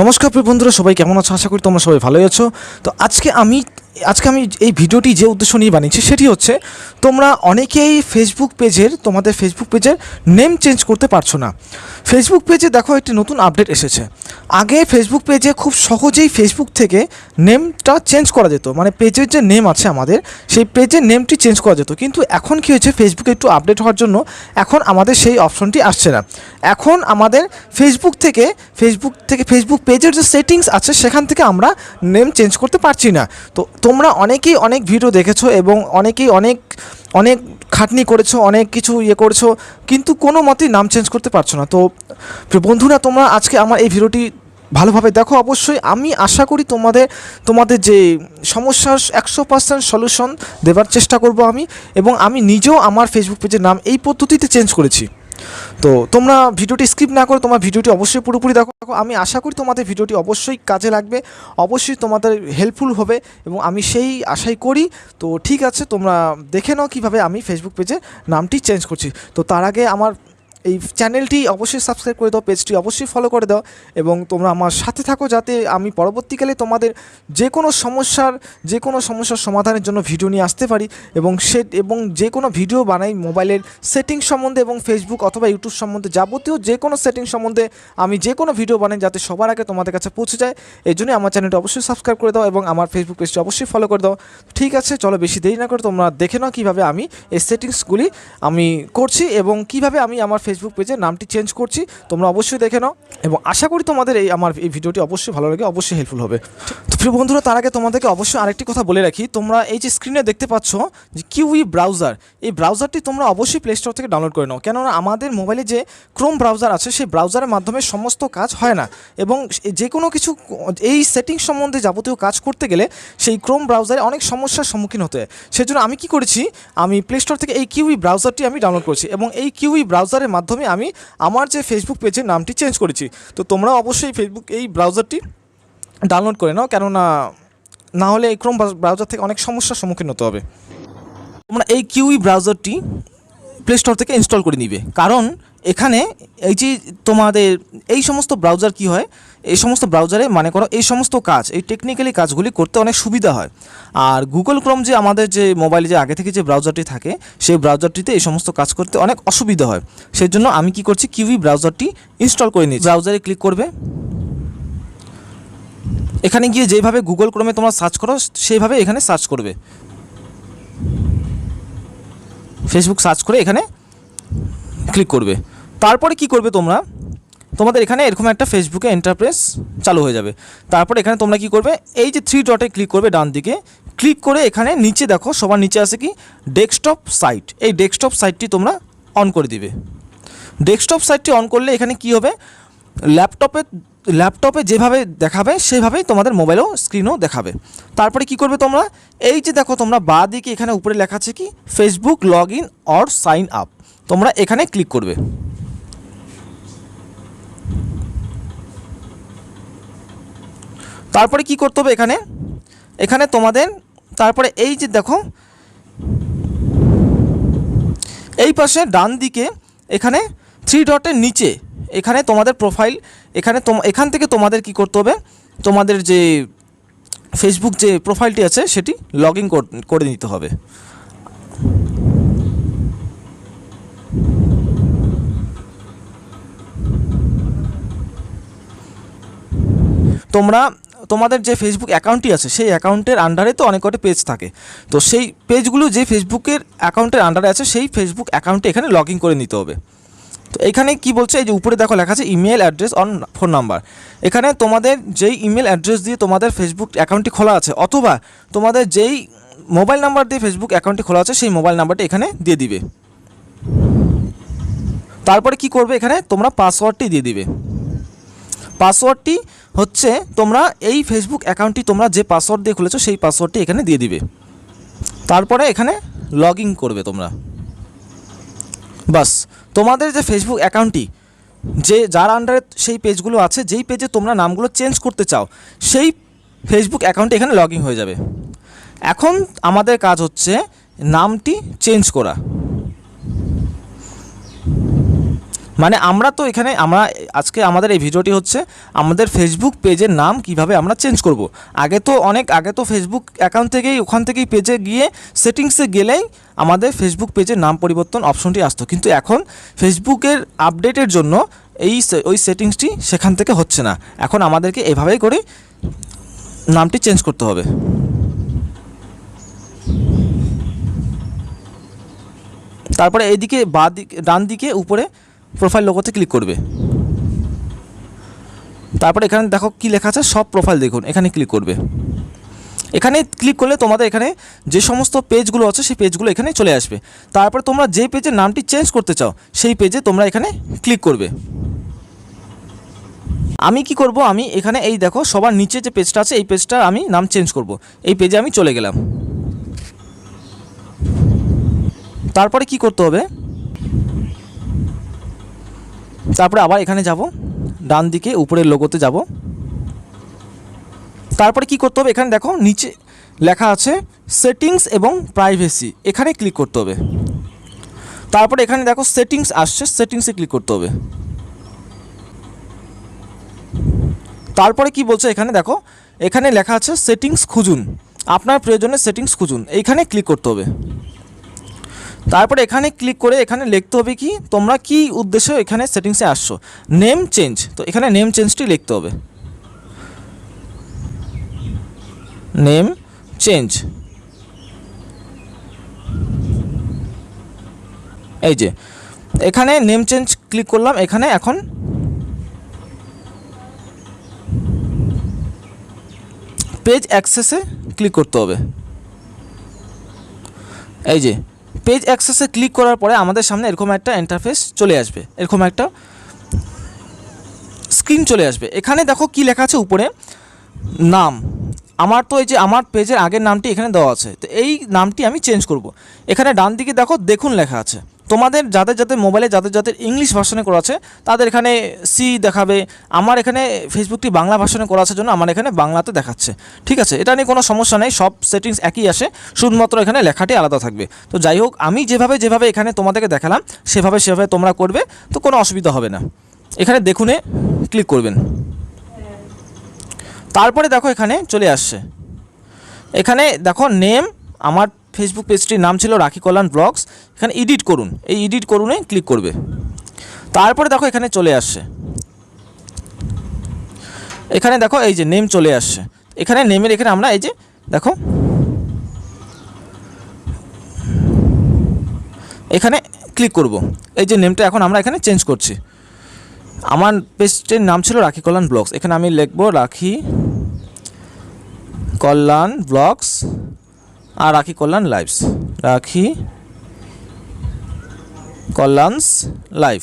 নমস্কার প্রিয় বন্ধুরা, সবাই কেমন আছো? আশা করি তোমরা সবাই ভালোই আছো। তো আজকে আমি আজকে আমি এই ভিডিওটি যে উদ্দেশ্য নিয়ে বানিয়েছি সেটি হচ্ছে, তোমরা অনেকেই ফেসবুক পেজের তোমাদের ফেসবুক পেজের নেম চেঞ্জ করতে পারছ না। ফেসবুক পেজে দেখো একটি নতুন আপডেট এসেছে। আগে ফেসবুক পেজে খুব সহজেই ফেসবুক থেকে নেমটা চেঞ্জ করা যেত। মানে পেজের যে নেম আছে আমাদের, সেই পেজের নেমটি চেঞ্জ করা যেত। কিন্তু এখন কি হয়েছে ফেসবুকে একটু আপডেট হওয়ার জন্য এখন আমাদের সেই অপশনটি আসছে না। এখন আমাদের ফেসবুক থেকে ফেসবুক থেকে ফেসবুক পেজের যে সেটিংস আছে, সেখান থেকে আমরা নেম চেঞ্জ করতে পারছি না। তো তোমরা অনেকেই অনেক ভিডিও দেখেছ এবং অনেকেই অনেক অনেক খাটনি করেছ, অনেক কিছু ইয়ে করেছ, কিন্তু কোনো মতেই নাম চেঞ্জ করতে পারছ না। তো বন্ধুরা, তোমরা আজকে আমার এই ভিডিওটি ভালোভাবে দেখো। অবশ্যই আমি আশা করি তোমাদের তোমাদের যে সমস্যার একশো পার্সেন্ট সলিউশন দেওয়ার চেষ্টা করব আমি এবং আমি নিজেও আমার ফেসবুক পেজের নাম এই পদ্ধতিতে চেঞ্জ করেছি। তো তোমরা ভিডিওটি স্কিপ না করে তোমার ভিডিওটি অবশ্যই পুরোপুরি দেখো। দেখো, আমি আশা করি তোমাদের ভিডিওটি অবশ্যই কাজে লাগবে, অবশ্যই তোমাদের হেল্পফুল হবে এবং আমি সেই আশাই করি। তো ঠিক আছে, তোমরা দেখে নাও কীভাবে আমি ফেসবুক পেজে নামটি চেঞ্জ করছি। তো তার আগে আমার এই চ্যানেলটি অবশ্যই সাবস্ক্রাইব করে দাও পেজটি অবশ্যই ফলো করে দাও এবং তোমরা আমার সাথে থাকো যাতে আমি পরবর্তীকালে তোমাদের যে কোনো সমস্যার যে কোনো সমস্যার সমাধানের জন্য ভিডিও নিয়ে আসতে পারি এবং সে, এবং যে কোনো ভিডিও বানাই মোবাইলের সেটিং সম্বন্ধে এবং ফেসবুক অথবা ইউটিউব সম্বন্ধে যাবতীয় যে কোনো সেটিং সম্বন্ধে আমি যে কোনো ভিডিও বানাই যাতে সবার আগে তোমাদের কাছে পৌঁছে যায়। এই জন্যই আমার চ্যানেলটি অবশ্যই সাবস্ক্রাইব করে দাও এবং আমার ফেসবুক পেজটি অবশ্যই ফলো করে দাও। ঠিক আছে, চলো বেশি দেরি না করে তোমরা দেখে নাও কীভাবে আমি এই সেটিংসগুলি আমি করছি এবং কীভাবে আমি আমার ফেসবুক পেজে নামটি চেঞ্জ করছি, তোমরা অবশ্যই দেখে নাও। এবং আশা করি তোমাদের এই আমার এই ভিডিওটি অবশ্যই ভালো লাগে, অবশ্যই হেল্পফুল হবে। তো প্রিয় বন্ধুরা, তার আগে তোমাদেরকে অবশ্যই আরেকটি কথা বলে রাখি। তোমরা এই যে স্ক্রিনে দেখতে পাচ্ছ যে কিউই ব্রাউজার এই ব্রাউজারটি তোমরা অবশ্যই প্লে স্টোর থেকে ডাউনলোড করে নাও। কেননা আমাদের মোবাইলে যে ক্রোম ব্রাউজার আছে, সেই ব্রাউজারের মাধ্যমে সমস্ত কাজ হয় না। এবং যে কোনো কিছু, এই সেটিং সম্বন্ধে যাবতীয় কাজ করতে গেলে সেই ক্রোম ব্রাউজারে অনেক সমস্যার সম্মুখীন হতে হয়। সেজন্য আমি কি করেছি, আমি প্লে স্টোর থেকে এই কিউই ব্রাউজারটি আমি ডাউনলোড করেছি। এবং এই কিউই ব্রাউজারের মাধ্যমে আমি আমার যে ফেসবুক পেজের নামটি চেঞ্জ করেছি। তো তোমরা অবশ্যই ফেসবুক এই ব্রাউজারটি ডাউনলোড করে নাও, কেননা না হলে এই ক্রোম ব্রাউজার থেকে অনেক সমস্যার সম্মুখীন হতে হবে। তোমরা এই কিউই ব্রাউজারটি প্লে স্টোর থেকে ইনস্টল করে নিবে। কারণ এখানে এই যে তোমাদের, এই সমস্ত ব্রাউজার কি হয়? এই সমস্ত ব্রাউজারে মানে করো এই সমস্ত কাজ, এই টেকনিক্যালি কাজগুলি করতে অনেক সুবিধা হয়। আর গুগল ক্রোম যে আমাদের যে মোবাইলে যে আগে থেকে যে ব্রাউজারটি থাকে, সেই ব্রাউজারটিতে এই সমস্ত কাজ করতে অনেক অসুবিধা হয়। সেই জন্য আমি কি করছি, কিউই ব্রাউজারটি ইনস্টল করে নিই ব্রাউজারে ক্লিক করবে। এখানে গিয়ে যেভাবে গুগল ক্রোমে তোমরা সার্চ করো, সেইভাবে এখানে সার্চ করবে। ফেসবুক সার্চ করে এখানে ক্লিক করবে। তারপরে কি করবে তোমরা? তোমাদের এখানে এরকম একটা ফেসবুকে এন্টারপ্রেস চালু হয়ে যাবে। তারপরে এখানে তোমরা কি করবে? এই যে থ্রি ডটে ক্লিক করবে ডান দিকে ক্লিক করে এখানে নিচে দেখো, সবার নিচে আছে কি? ডেস্কটপ সাইট এই ডেস্কটপ সাইটটি তোমরা অন করে দিবে। ডেস্কটপ সাইটটি অন করলে এখানে কি হবে? ল্যাপটপে ল্যাপটপে যেভাবে দেখাবে, সেভাবেই তোমাদের মোবাইলেও স্ক্রিনও দেখাবে। তারপরে কি করবে তোমরা? এই যে দেখো তোমরা, বা দিকে এখানে উপরে লেখা আছে কি? Facebook log in or sign up তোমরা এখানে ক্লিক করবে। তারপরে কি করতে হবে এখানে? এখানে তোমাদের, তারপরে এই যে দেখো, এই পাশে ডান দিকে এখানে থ্রি ডটের নিচে, এখানে তোমাদের প্রোফাইল এখানে তোম, এখান থেকে তোমাদের কি করতে হবে? তোমাদের যে ফেসবুক যে প্রোফাইলটি আছে, সেটি লগ ইন করে নিতে হবে। তোমরা তোমাদের যে ফেসবুক অ্যাকাউন্টটি আছে, সেই অ্যাকাউন্টের আন্ডারে তো অনেক কটা পেজ থাকে। তো সেই পেজগুলো যে ফেসবুকের অ্যাকাউন্টের আন্ডারে আছে, সেই ফেসবুক অ্যাকাউন্টে এখানে লগ করে নিতে হবে। তো এখানে কি বলছে? এই যে উপরে দেখো লেখা আছে email address on phone number এখানে তোমাদের যেই ইমেল অ্যাড্রেস দিয়ে তোমাদের ফেসবুক অ্যাকাউন্টটি খোলা আছে, অথবা তোমাদের যেই মোবাইল নাম্বার দিয়ে ফেসবুক অ্যাকাউন্টটি খোলা আছে, সেই মোবাইল নাম্বারটি এখানে দিয়ে দিবে। তারপরে কি করবে এখানে? তোমরা পাসওয়ার্ডটি দিয়ে দিবে। পাসওয়ার্ডটি হচ্ছে তোমরা এই ফেসবুক অ্যাকাউন্টটি তোমরা যে পাসওয়ার্ড দিয়ে খুলেছো সেই পাসওয়ার্ডটি এখানে দিয়ে দিবে। তারপরে এখানে লগ করবে তোমরা। বাস, তোমাদের যে ফেসবুক অ্যাকাউন্টটি যে যার আন্ডারে সেই পেজগুলো আছে, যেই পেজে তোমরা নামগুলো চেঞ্জ করতে চাও, সেই ফেসবুক অ্যাকাউন্টে এখানে লগ হয়ে যাবে। এখন আমাদের কাজ হচ্ছে নামটি চেঞ্জ করা। মানে আমরা তো এখানে, আমরা আজকে আমাদের এই ভিডিওটি হচ্ছে আমাদের ফেসবুক পেজের নাম কীভাবে আমরা চেঞ্জ করব। আগে তো অনেক, আগে তো ফেসবুক অ্যাকাউন্ট থেকেই, ওখান থেকেই পেজে গিয়ে সেটিংসে গেলেই আমাদের ফেসবুক পেজের নাম পরিবর্তন অপশনটি আসতো। কিন্তু এখন ফেসবুকের আপডেটের জন্য এই ওই সেটিংসটি সেখান থেকে হচ্ছে না। এখন আমাদেরকে এভাবেই করে নামটি চেঞ্জ করতে হবে। তারপরে এইদিকে বা দিকে, ডান দিকে উপরে প্রোফাইল লোগোতে ক্লিক করবে। তারপরে এখানে দেখো কি লেখা আছে? সব প্রোফাইল দেখুন, এখানে ক্লিক করবে। এখানে ক্লিক করলে তোমাদের এখানে যে সমস্ত পেজগুলো আছে, সেই পেজগুলো এখানে চলে আসবে। তারপরে তোমরা যে পেজের নামটি চেঞ্জ করতে চাও, সেই পেজে তোমরা এখানে ক্লিক করবে। আমি কি করব? আমি এখানে এই দেখো, সবার নিচে যে পেজটা আছে, এই পেজটা আমি নাম চেঞ্জ করব। এই পেজে আমি চলে গেলাম। তারপরে কি করতে হবে? তারপরে আবার এখানে যাব, ডান দিকে, উপরের লোগোতে যাব। তারপরে কি করতে হবে? এখানে দেখো, নিচে লেখা আছে সেটিংস এবং প্রাইভেসি এখানে ক্লিক করতে হবে। তারপরে এখানে দেখো সেটিংস আসছে সেটিংসে ক্লিক করতে হবে। তারপরে কি বলছে এখানে? দেখো, এখানে লেখা আছে সেটিংস খুঁজুন। আপনার প্রয়োজনে সেটিংস খুঁজুন। এইখানে ক্লিক করতে হবে। তারপরে এখানে ক্লিক করে এখানে লিখতে হবে কি, তোমরা কি উদ্দেশ্যে এখানে সেটিংসে আসছো? নেম চেঞ্জ তো এখানে নেম চেঞ্জটি লিখতে হবে। নেম চেঞ্জ এই যে, এখানে নেম চেঞ্জ ক্লিক করলাম, এখানে এখন পেজ অ্যাক্সেসে ক্লিক করতে হবে। এই যে পেজ অ্যাক্সেসে ক্লিক করার পরে আমাদের সামনে এরকম একটা ইন্টারফেস চলে আসবে। এরকম একটা স্ক্রিন চলে আসবে। এখানে দেখো কি লেখা আছে উপরে, নাম। আমার তো এই যে আমার পেজের আগের নামটি এখানে দেওয়া আছে। তো এই নামটি আমি চেঞ্জ করব। এখানে ডান দিকে দেখো দেখুন লেখা আছে। তোমাদের যাদের যাদের মোবাইলে যাদের যাদের ইংলিশ ভার্সনে করা আছে, তাদের এখানে সি দেখাবে, আমার এখানে ফেসবুকটি বাংলা ভার্সনে করা আছে জন্য আমার এখানে বাংলাতে দেখাচ্ছে। ঠিক আছে, এটা নিয়ে কোনো সমস্যা নেই, সব সেটিংস একই আসে, শুধুমাত্র এখানে লেখাটি আলাদা থাকবে। তো যাই হোক, আমি যেভাবে যেভাবে এখানে তোমাদেরকে দেখালাম, সেভাবে সেভাবে তোমরা করবে, তো কোনো অসুবিধা হবে না। এখানে দেখুনে ক্লিক করবেন। তারপরে দেখো এখানে চলে আসছে। এখানে দেখো নেম, আমার ফেসবুক পেজটির নাম ছিল রাখি কল্যাণ ব্লগস। এখানে এডিট করুন। এই এডিট করুনে ক্লিক করবে। তারপরে দেখো এখানে চলে আসছে। এখানে দেখো এই যে নেম চলে আসছে। এখানে নেমের এখানে আমরা এই যে দেখো, এখানে ক্লিক করব। এই যে নেমটা এখন আমরা এখানে চেঞ্জ করছি। আমার পেজটির নাম ছিল রাখি কল্যাণ ব্লগস। এখানে আমি লিখব রাখি কল্যাণ ব্লগস। আর রাখি কল্যাণ লাইভস রাখি কল্যাণস লাইভ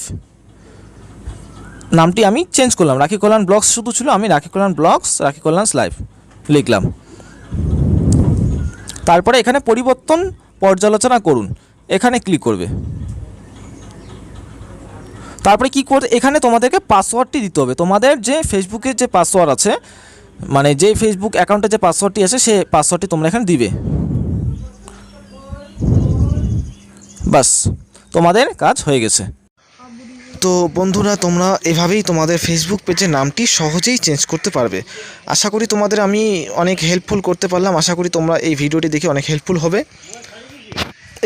নামটি আমি চেঞ্জ করলাম। রাখি কল্যাণ ব্লগস শুধু ছিল আমি রাখি কল্যাণ ব্লগস, রাখি কল্যাণস লাইভ লিখলাম। তারপরে এখানে পরিবর্তন পর্যালোচনা করুন। এখানে ক্লিক করবে। তারপরে কি করতে এখানে তোমাদেরকে পাসওয়ার্ডটি দিতে হবে। তোমাদের যে ফেসবুকের যে পাসওয়ার্ড আছে মানে যে ফেসবুক অ্যাকাউন্টে যে পাসওয়ার্ডটি আছে, সে পাসওয়ার্ডটি তোমরা এখানে দিবে। বাস, তোমাদের কাজ হয়ে গেছে। তো বন্ধুরা, তোমরা এভাবেই তোমাদের ফেসবুক পেজের নামটি সহজেই চেঞ্জ করতে পারবে। আশা করি তোমাদের আমি অনেক হেল্পফুল করতে পারলাম। আশা করি তোমরা এই ভিডিওটি দেখে অনেক হেল্পফুল হবে।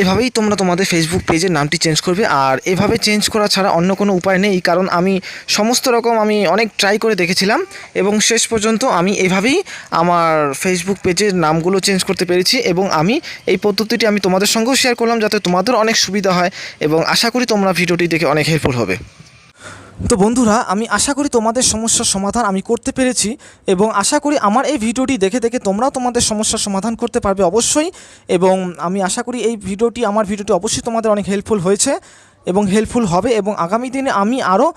এভাবেই তোমরা তোমাদের ফেসবুক পেজের নামটি চেঞ্জ করবে। আর এভাবে চেঞ্জ করা ছাড়া অন্য কোনো উপায় নেই, কারণ আমি সমস্ত রকম আমি অনেক ট্রাই করে দেখেছিলাম এবং শেষ পর্যন্ত আমি এভাবেই আমার ফেসবুক পেজের নামগুলো চেঞ্জ করতে পেরেছি এবং আমি এই পদ্ধতিটি আমি তোমাদের সঙ্গেও শেয়ার করলাম যাতে তোমাদের অনেক সুবিধা হয় এবং আশা করি তোমরা ভিডিওটি দেখে অনেক হেল্পফুল হবে। তো বন্ধুরা, আমি আশা করি তোমাদের সমস্যার সমাধান আমি করতে পেরেছি এবং আশা করি আমার এই ভিডিওটি দেখে দেখে তোমরাও তোমাদের সমস্যার সমাধান করতে পারবে অবশ্যই এবং আমি আশা করি এই ভিডিওটি, আমার ভিডিওটি অবশ্যই তোমাদের অনেক হেল্পফুল হয়েছে এবং হেল্পফুল হবে এবং আগামী দিনে আমি আরও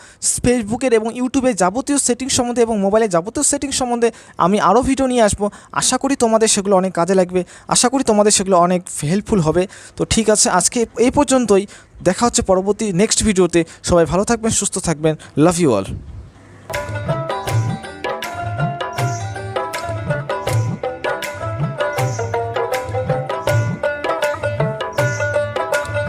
ফেসবুকের এবং ইউটিউবের যাবতীয় সেটিংস সম্বন্ধে এবং মোবাইলের যাবতীয় সেটিংস সম্বন্ধে আমি আরও ভিডিও নিয়ে আসব। আশা করি তোমাদের সেগুলো অনেক কাজে লাগবে। আশা করি তোমাদের সেগুলো অনেক হেল্পফুল হবে। তো ঠিক আছে, আজকে এই পর্যন্তই। দেখা হচ্ছে পরবর্তী নেক্সট ভিডিওতে সবাই ভালো থাকবেন সুস্থ থাকবেন। Love you all